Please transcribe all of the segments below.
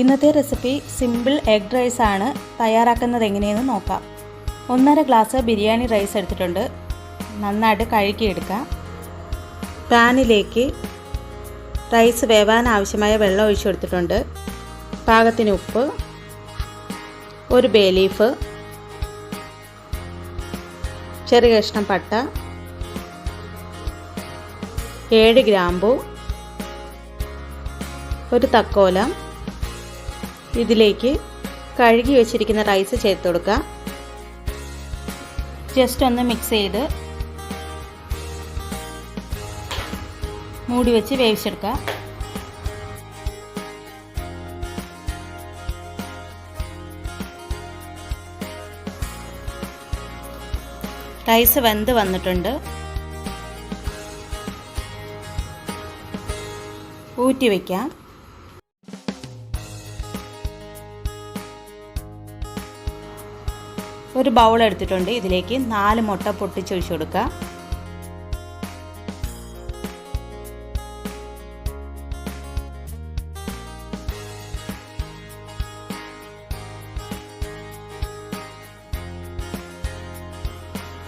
ഇന്നത്തെ recipe simple egg rice ആണ്. തയ്യാറാക്കുന്നത് എങ്ങനെയെന്ന് നോക്കാം. ഒന്നര ഗ്ലാസ് ബിരിയാണി റൈസ് എടുത്തിട്ടുണ്ട്. നന്നായിട്ട് കഴുകിയെടുക്കാം. പാനിലേക്ക് റൈസ് വേവാൻ ആവശ്യമായ വെള്ളം ഒഴിച്ചു കൊടുത്തിട്ടുണ്ട്. പാകത്തിന് ഉപ്പ് ഒരു ബേ ലീഫ് ചെറിയ കഷ്ണം പട്ട ഏഴ് ഗ്രാമ്പു ഒരു തക്കോലം ഇതിലേക്ക് കഴുകി വെച്ചിരിക്കുന്ന റൈസ് ചേർത്ത് കൊടുക്കുക. ജസ്റ്റ് ഒന്ന് മിക്സ് ചെയ്ത് മൂടി വെച്ച് വേവിച്ചെടുക്കുക. റൈസ് വെന്ത് വന്നിട്ടുണ്ട്. ഊറ്റി വയ്ക്കാം ഒരു ബൗൾ എടുത്തിട്ടുണ്ട്. ഇതിലേക്ക് നാല് മുട്ട പൊട്ടിച്ചൊഴിച്ചു കൊടുക്കുക.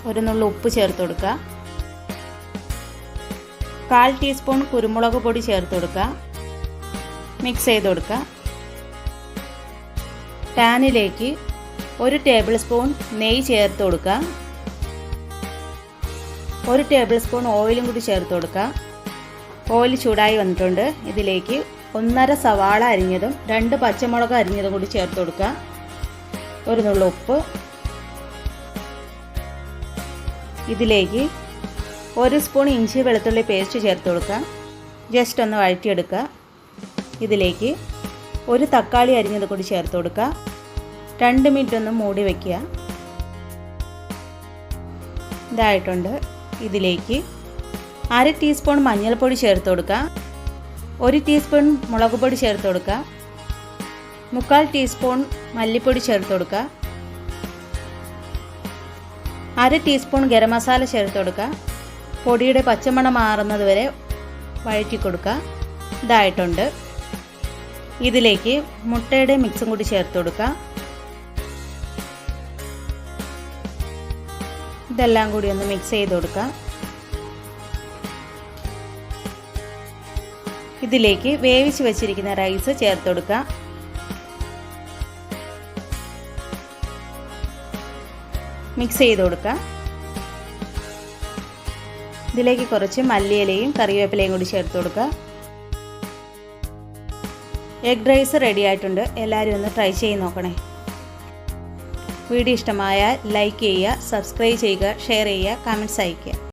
ഒരു നുള്ളു ഉപ്പ് ചേർത്ത് കൊടുക്കുക. കാൽ ടീസ്പൂൺ കുരുമുളക് പൊടി ചേർത്ത് കൊടുക്കുക. മിക്സ് ചെയ്ത് കൊടുക്കുക. പാനിലേക്ക് ഒരു ടേബിൾ സ്പൂൺ നെയ്യ് ചേർത്ത് കൊടുക്കുക ഒരു ടേബിൾ സ്പൂൺ ഓയിലും കൂടി ചേർത്ത് കൊടുക്കുക ഓയിൽ ചൂടായി വന്നിട്ടുണ്ട്. ഇതിലേക്ക് ഒന്നര സവാള അരിഞ്ഞതും രണ്ട് പച്ചമുളക് അരിഞ്ഞതും കൂടി ചേർത്ത് കൊടുക്കുക ഒരു നുള്ള ഉപ്പ്. ഇതിലേക്ക് ഒരു സ്പൂൺ ഇഞ്ചി വെളുത്തുള്ളി പേസ്റ്റ് ചേർത്ത് കൊടുക്കുക ജസ്റ്റ് ഒന്ന് വഴറ്റിയെടുക്കുക ഇതിലേക്ക് ഒരു തക്കാളി അരിഞ്ഞത് കൂടി ചേർത്ത് കൊടുക്കുക രണ്ട് മിനിറ്റ് ഒന്ന് മൂടി വയ്ക്കുക ഇതായിട്ടുണ്ട് ഇതിലേക്ക്. അര ടീസ്പൂൺ മഞ്ഞൾപ്പൊടി ചേർത്ത് കൊടുക്കുക. ഒരു ടീസ്പൂൺ മുളക് പൊടി ചേർത്ത് കൊടുക്കുക. മുക്കാൽ ടീസ്പൂൺ മല്ലിപ്പൊടി ചേർത്ത് കൊടുക്കുക. അര ടീസ്പൂൺ ഗരം മസാല ചേർത്ത് കൊടുക്കുക. പൊടിയുടെ പച്ചമണം മാറുന്നത് വരെ വഴറ്റി കൊടുക്കുക. ഇതായിട്ടുണ്ട്. ഇതിലേക്ക് മുട്ടയുടെ മിക്സും കൂടി ചേർത്ത് കൊടുക്കുക. ഇതെല്ലാം കൂടി ഒന്ന് മിക്സ് ചെയ്ത് കൊടുക്കാം. ഇതിലേക്ക് വേവിച്ച് വെച്ചിരിക്കുന്ന റൈസ് ചേർത്ത് കൊടുക്കാം. മിക്സ് ചെയ്ത് കൊടുക്കാം. ഇതിലേക്ക് കുറച്ച് മല്ലിയിലയും കറിവേപ്പിലയും കൂടി ചേർത്ത് കൊടുക്കുക എഗ് റൈസ് റെഡി ആയിട്ടുണ്ട്. എല്ലാവരും ഒന്ന് ട്രൈ ചെയ്ത് നോക്കണേ. വീഡിയോ ഇഷ്ടമായാൽ ലൈക്ക് ചെയ്യുക സബ്സ്ക്രൈബ് ചെയ്യുക ഷെയർ ചെയ്യുക കമന്റ്സ് അയയ്ക്കുക.